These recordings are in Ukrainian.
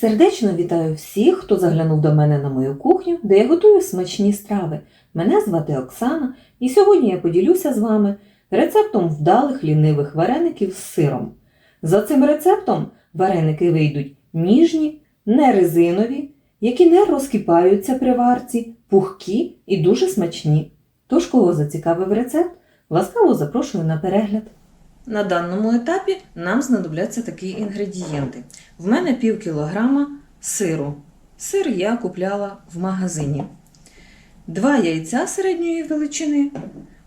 Сердечно вітаю всіх, хто заглянув до мене на мою кухню, де я готую смачні страви. Мене звати Оксана, і сьогодні я поділюся з вами рецептом вдалих лінивих вареників з сиром. За цим рецептом вареники вийдуть ніжні, не резинові, які не розкипаються при варці, пухкі і дуже смачні. Тож, кого зацікавив рецепт, ласкаво запрошую на перегляд. На даному етапі нам знадобляться такі інгредієнти. В мене пів кілограма сиру. Сир я купляла в магазині. Два яйця середньої величини,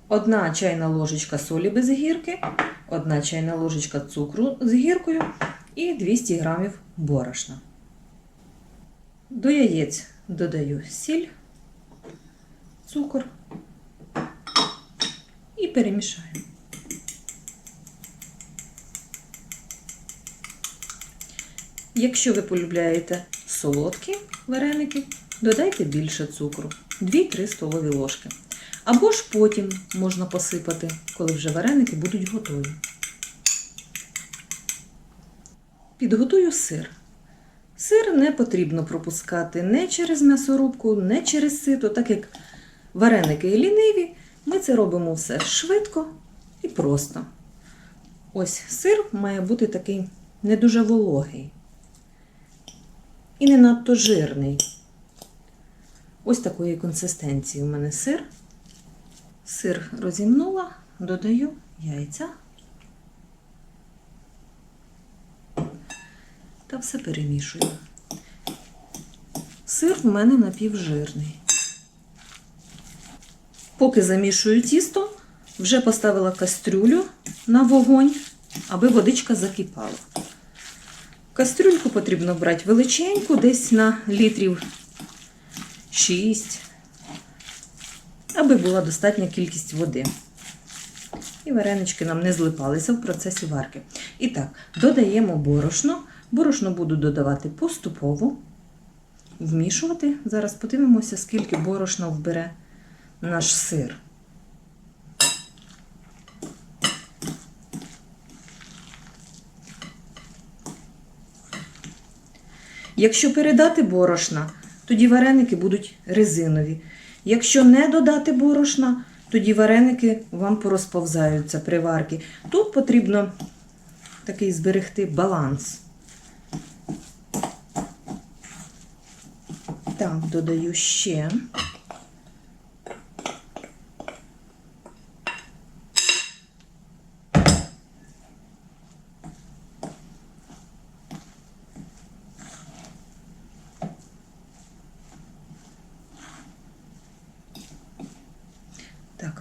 одна чайна ложечка солі без гірки, одна чайна ложечка цукру з гіркою і 200 грамів борошна. До яєць додаю сіль, цукор і перемішаю. Якщо ви полюбляєте солодкі вареники, додайте більше цукру 2-3 столові ложки. Або ж потім можна посипати, коли вже вареники будуть готові. Підготую сир. Сир не потрібно пропускати не через м'ясорубку, не через сито, так як вареники ліниві, ми це робимо все швидко і просто. Ось сир має бути такий не дуже вологий і не надто жирний. Ось такої консистенції у мене сир. Сир розімнула, додаю яйця та все перемішую. Сир в мене напівжирний. Поки замішую тісто, вже поставила кастрюлю на вогонь, аби водичка закипала. Кастрюльку потрібно брати величеньку, десь на літрів 6, аби була достатня кількість води. І варенички нам не злипалися в процесі варки. І так, додаємо борошно. Борошно буду додавати поступово, вмішувати. Зараз подивимося, скільки борошна вбере наш сир. Якщо передати борошна, тоді вареники будуть резинові. Якщо не додати борошна, тоді вареники вам порозповзаються при варці. Тут потрібно такий зберегти баланс. Так, додаю ще.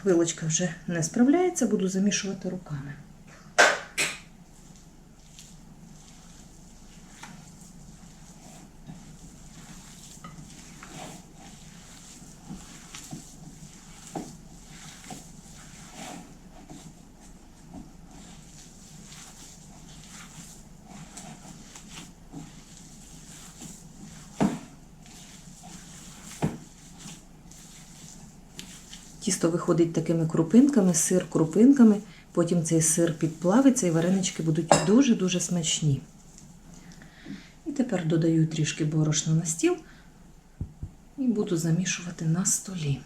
Так, вилочка вже не справляється, буду замішувати руками. Тісто виходить такими крупинками, сир крупинками, потім цей сир підплавиться і варенички будуть дуже-дуже смачні. І тепер додаю трішки борошна на стіл і буду замішувати на столі.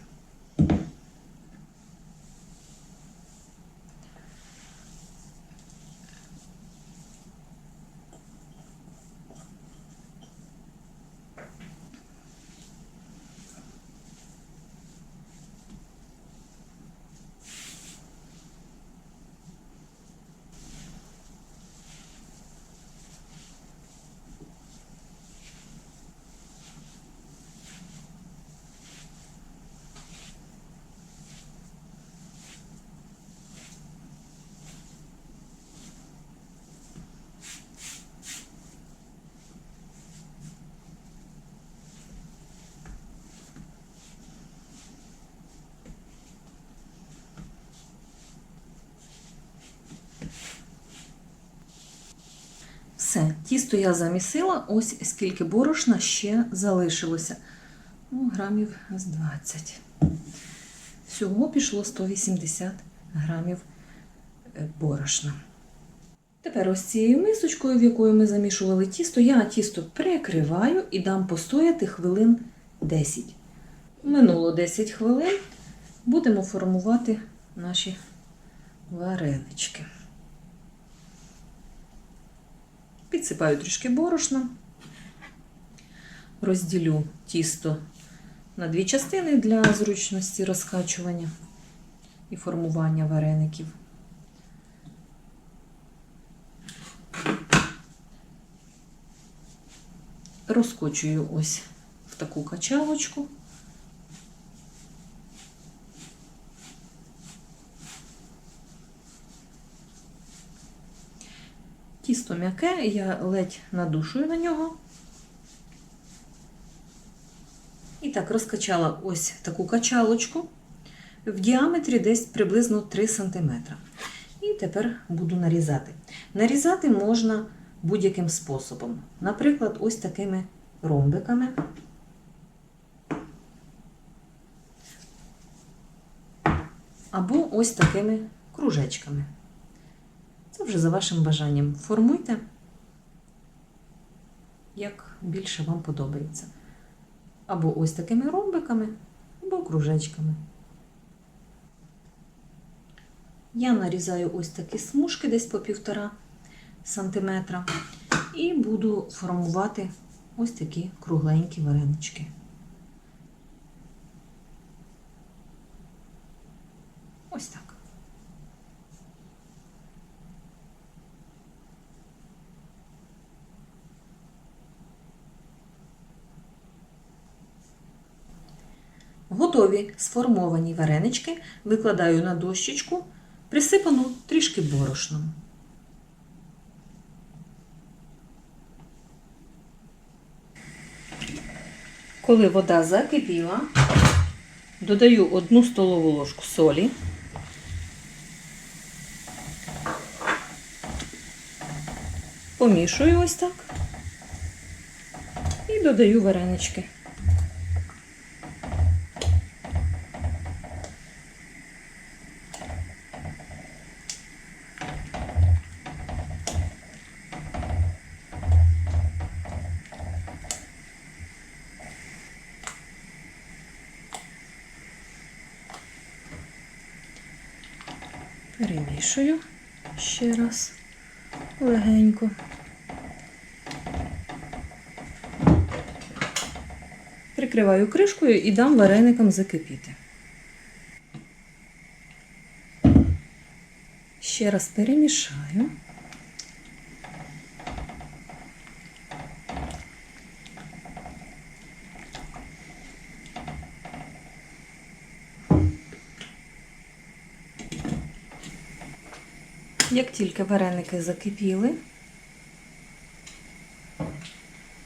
Все, тісто я замісила, ось скільки борошна ще залишилося. Ну, грамів з 20. Всього пішло 180 грамів е, борошна. Тепер ось цією мисочкою, в якою ми замішували тісто, я тісто прикриваю і дам постояти хвилин 10. Минуло 10 хвилин, будемо формувати наші варенички. Підсипаю трішки борошна, розділю тісто на дві частини для зручності розкачування і формування вареників. Розкочую ось в таку качалочку. Тісто м'яке, я ледь надушую на нього. І так розкачала ось таку качалочку в діаметрі десь приблизно 3 см. І тепер буду нарізати. Нарізати можна будь-яким способом. Наприклад, ось такими ромбиками. Або ось такими кружечками. Це вже за вашим бажанням. Формуйте, як більше вам подобається. Або ось такими ромбиками, або кружечками. Я нарізаю ось такі смужки десь по півтора сантиметра і буду формувати ось такі кругленькі варенички. Ось так. Готові сформовані варенички викладаю на дощечку, присипану трішки борошном. Коли вода закипіла, додаю одну столову ложку солі. Помішую ось так і додаю варенички. Перемішую ще раз легенько. Прикриваю кришкою і дам вареникам закипіти. Ще раз перемішаю. Як тільки вареники закипіли,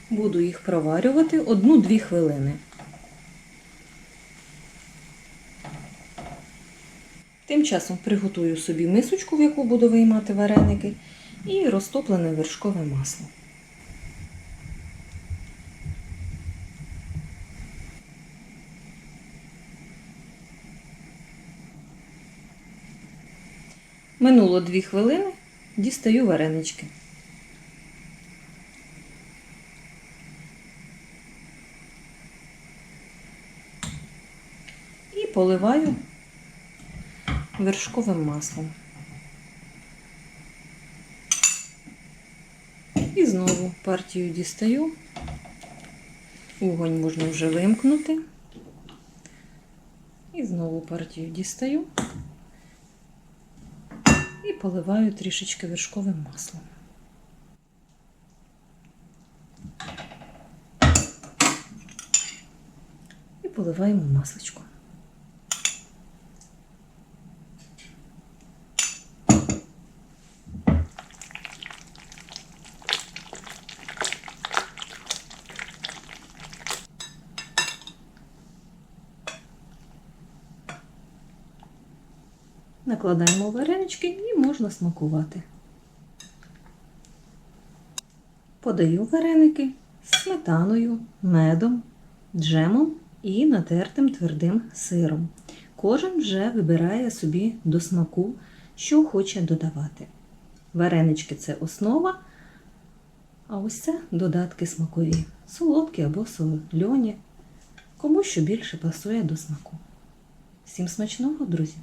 буду їх проварювати 1-2 хвилини. Тим часом приготую собі мисочку, в яку буду виймати вареники, і розтоплене вершкове масло. Минуло 2 хвилини, дістаю варенички. І поливаю вершковим маслом. І знову партію дістаю. Вогонь можна вже вимкнути. І знову партію дістаю поливаю трішечки вершковим маслом. І поливаємо масличко. Накладаємо варенички і можна смакувати. Подаю вареники з сметаною, медом, джемом і натертим твердим сиром. Кожен вже вибирає собі до смаку, що хоче додавати. Варенички це основа, а ось це додатки смакові. Солодкі або солоні. Кому що більше пасує до смаку. Всім смачного, друзі!